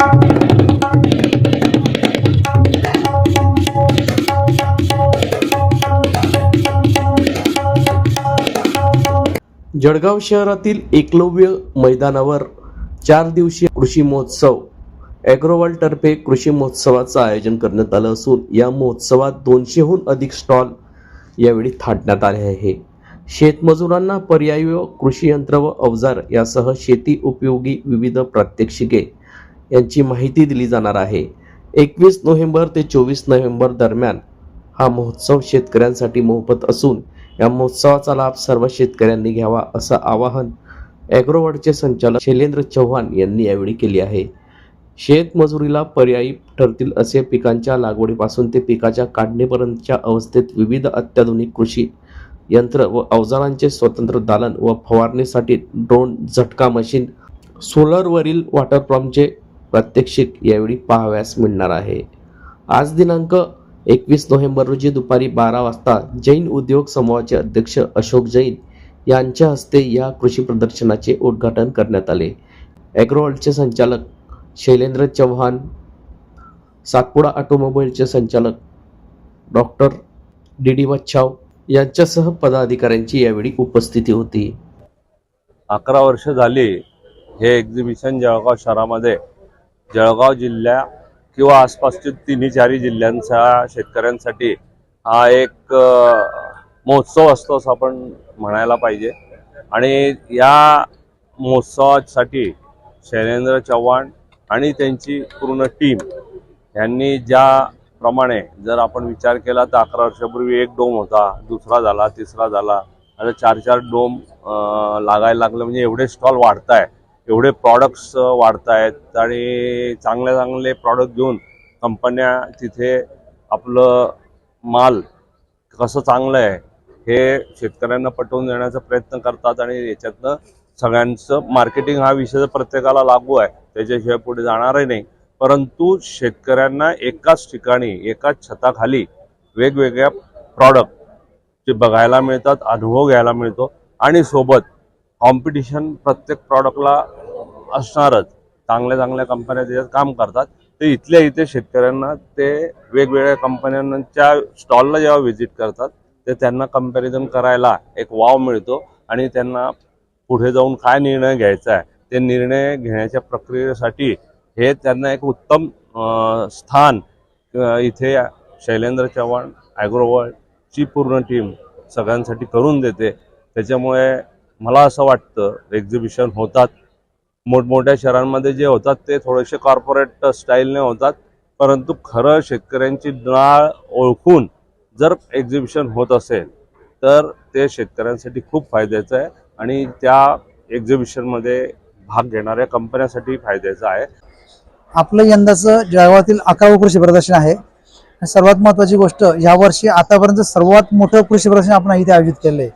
जळगाव शहरातील एकलव्य मैदानावर चार दिवसीय कृषी महोत्सव ॲग्रोवर्ल्ड तर्फे कृषी महोत्सवाचं आयोजन करण्यात आलं असून या महोत्सवात दोनशेहून अधिक स्टॉल यावेळी थाटण्यात आले आहे. शेतमजुरांना पर्यायी व कृषी यंत्र व अवजार यासह शेती उपयोगी विविध प्रात्यक्षिके यांची माहिती दिली जाणार आहे. एकवीस नोव्हेंबर ते चोवीस नोव्हेंबर दरम्यान हा महोत्सव शेतकऱ्यांसाठी मोफत असून या महोत्सवाचा लाभ सर्व शेतकऱ्यांनी घ्यावा असं आवाहन ॲग्रोवर्डचे संचालक शैलेंद्र चव्हाण यांनी यावेळी केले आहे. शेतमजुरीला पर्यायी ठरतील असे पिकांच्या लागवडीपासून ते पिकाच्या काढणीपर्यंतच्या अवस्थेत विविध अत्याधुनिक कृषी यंत्र व अवजारांचे स्वतंत्र दालन व फवारणीसाठी ड्रोन झटका मशीन सोलरवरील वॉटरपंपचे प्रात्यक्षिक यावेळी पाहाव्यास मिळणार आहे. आज दिनांक एकवीस नोव्हेंबर रोजी दुपारी बारा वाजता जैन उद्योग समूहाचे अध्यक्ष अशोक जैन यांच्या हस्ते या कृषी प्रदर्शनाचे उद्घाटन करण्यात आले. ॲग्रोवर्ल्डचे संचालक शैलेंद्र चव्हाण सातपुडा ऑटोमोबाईलचे संचालक डॉक्टर डी डी वच्छाव यांच्यासह पदाधिकाऱ्यांची यावेळी उपस्थिती होती. अकरा वर्ष झाली हे एक्झिबिशन जळगाव शहरामध्ये जळगाव जिल्ह्या किंवा आसपासच्या तिन्ही चारही जिल्ह्यांचा शेतकऱ्यांसाठी हा एक महोत्सव असतो असं आपण म्हणायला पाहिजे. आणि या महोत्सवासाठी शैलेंद्र चव्हाण आणि त्यांची पूर्ण टीम यांनी ज्याप्रमाणे जर आपण विचार केला तर अकरा वर्षापूर्वी एक डोम होता दुसरा झाला तिसरा झाला आता चार चार डोम लागायला लागलं. म्हणजे एवढे स्टॉल वाढत आहे एवढे प्रॉडक्ट्स वाढत आहेत आणि चांगले चांगले प्रॉडक्ट घेऊन कंपन्या तिथे आपलं माल कसं चांगलं आहे हे शेतकऱ्यांना पटवून देण्याचा प्रयत्न करतात. आणि याच्यातनं सगळ्यांचं मार्केटिंग हा विषय प्रत्येकाला लागू आहे. त्याच्याशिवाय पुढे जाणारही नाही. परंतु शेतकऱ्यांना एकाच ठिकाणी एकाच छताखाली वेगवेगळ्या प्रॉडक्ट जे बघायला मिळतात अनुभव घ्यायला मिळतो. आणि सोबत कॉम्पिटिशन प्रत्येक प्रॉडक्टला असणारच. चांगल्या चांगल्या कंपन्या त्याच्यात काम करतात. ते इथल्या इथे शेतकऱ्यांना ते वेगवेगळ्या कंपन्यांच्या स्टॉलला जेव्हा व्हिजिट करतात ते त्यांना कंपॅरिझन करायला एक वाव मिळतो आणि त्यांना पुढे जाऊन काय निर्णय घ्यायचा आहे ते निर्णय घेण्याच्या प्रक्रियेसाठी हे त्यांना एक उत्तम स्थान इथे शैलेंद्र चव्हाण ॲग्रोवर्ल्डची पूर्ण टीम सगळ्यांसाठी करून देते. त्याच्यामुळे मला असं वाटतं एक्झिबिशन होतात. मोठमोठ्या शहरांमध्ये जे होतात ते थोडेसे कॉर्पोरेट स्टाईलने होतात. परंतु खरं शेतकऱ्यांची नाळ ओळखून जर एक्झिबिशन होत असेल तर ते शेतकऱ्यांसाठी खूप फायद्याचं आहे आणि त्या एक्झिबिशनमध्ये भाग घेणाऱ्या कंपन्यांसाठी फायद्याचं आहे. आपलं यंदाचं जळगावातील अकरावं कृषी प्रदर्शन आहे. सर्वात महत्वाची गोष्ट यावर्षी आतापर्यंत सर्वात मोठं कृषी प्रदर्शन आपण इथे आयोजित केलं आहे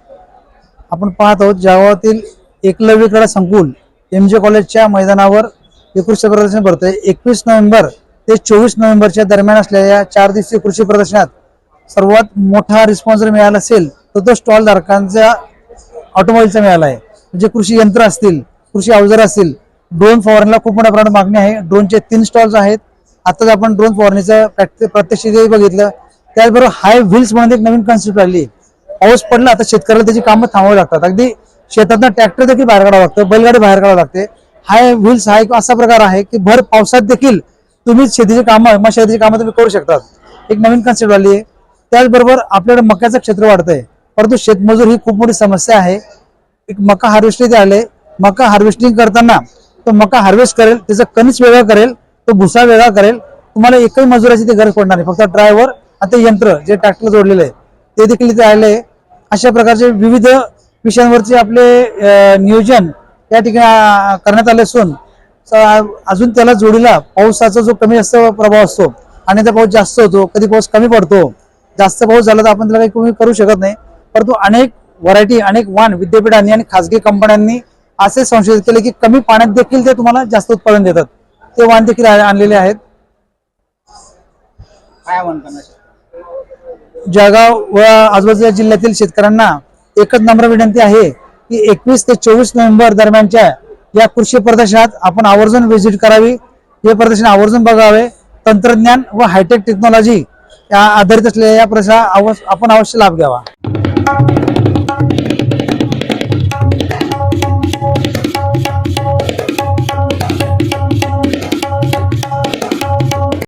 आपण पाहत आहोत जळगावातील एकलव्य क्रीडा संकुल एम जे कॉलेजच्या मैदानावर हे कृषी प्रदर्शन भरतोय. एकवीस नोव्हेंबर ते चोवीस नोव्हेंबरच्या दरम्यान असलेल्या चार दिवसीय कृषी प्रदर्शनात सर्वात मोठा रिस्पॉन्स जर मिळाला असेल तर तो स्टॉल धारकांचा ऑटोमोबाईलचा मिळाला आहे. म्हणजे कृषी यंत्र असतील कृषी अवजार असतील ड्रोन फवारणीला खूप मोठ्या प्रमाणात मागणी आहे. ड्रोनचे तीन स्टॉल्स आहेत. आताच आपण ड्रोन फवारणीचं प्रत्यक्ष प्रात्यक्षिकही बघितलं. त्याचबरोबर हाय व्हील्स म्हणून एक नवीन कन्सेप्ट आली. पाऊस पडला आता शेतकऱ्याला त्याची कामं थांबावी लागतात. अगदी शेतातनं ट्रॅक्टर देखील बाहेर काढावं लागतं बैलगाडी बाहेर काढावं लागते. हाय व्हील्स हा एक असा प्रकार आहे की भर पावसात देखील तुम्ही शेतीची कामं मग शेतीची कामं तुम्ही करू शकतात. एक नवीन कन्सेप्ट आली आहे. त्याचबरोबर आपल्याकडे मक्याचं क्षेत्र वाढतंय. परंतु शेतमजूर ही खूप मोठी समस्या आहे. एक मका हार्वेस्टिंग ते आले. मका हार्वेस्टिंग करताना तो मका हार्वेस्ट करेल त्याचा कणीस वेगळा करेल तो भुसा वेगळा करेल. तुम्हाला एकही मजुराची ती गरज पडणार नाही. फक्त ड्रायव्हर आणि ते यंत्र जे ट्रॅक्टर जोडलेलं आहे ते देखील इथे आले अशा प्रकारचे विविध विषयांवरचे आपले नियोजन या ठिकाणी करण्यात आले असून अजून त्याला जोडीला पावसाचा जो कमी जास्त प्रभाव असतो आणि त्या पाऊस जास्त होतो कधी पाऊस कमी पडतो जास्त पाऊस झाला तर आपण त्याला काही कमी करू शकत नाही. परंतु अनेक व्हरायटी अनेक वाण विद्यापीठांनी आणि खासगी कंपन्यांनी असे संशोधित केले की कमी पाण्यात देखील ते तुम्हाला जास्त उत्पादन देतात. ते वाण देखील आणलेले आहेत. जळगाव व आजूबाजूच्या जिल्ह्यातील शेतकऱ्यांना एकच नम्र विनंती आहे की एकवीस ते चोवीस नोव्हेंबर दरम्यानच्या या कृषी प्रदर्शनात आपण आवर्जून व्हिजिट करावी. हे प्रदर्शन आवर्जून बघावे. तंत्रज्ञान व हायटेक टेक्नॉलॉजी या आधारित असलेल्या या प्रदर्शना आपण अवश्य लाभ घ्यावा.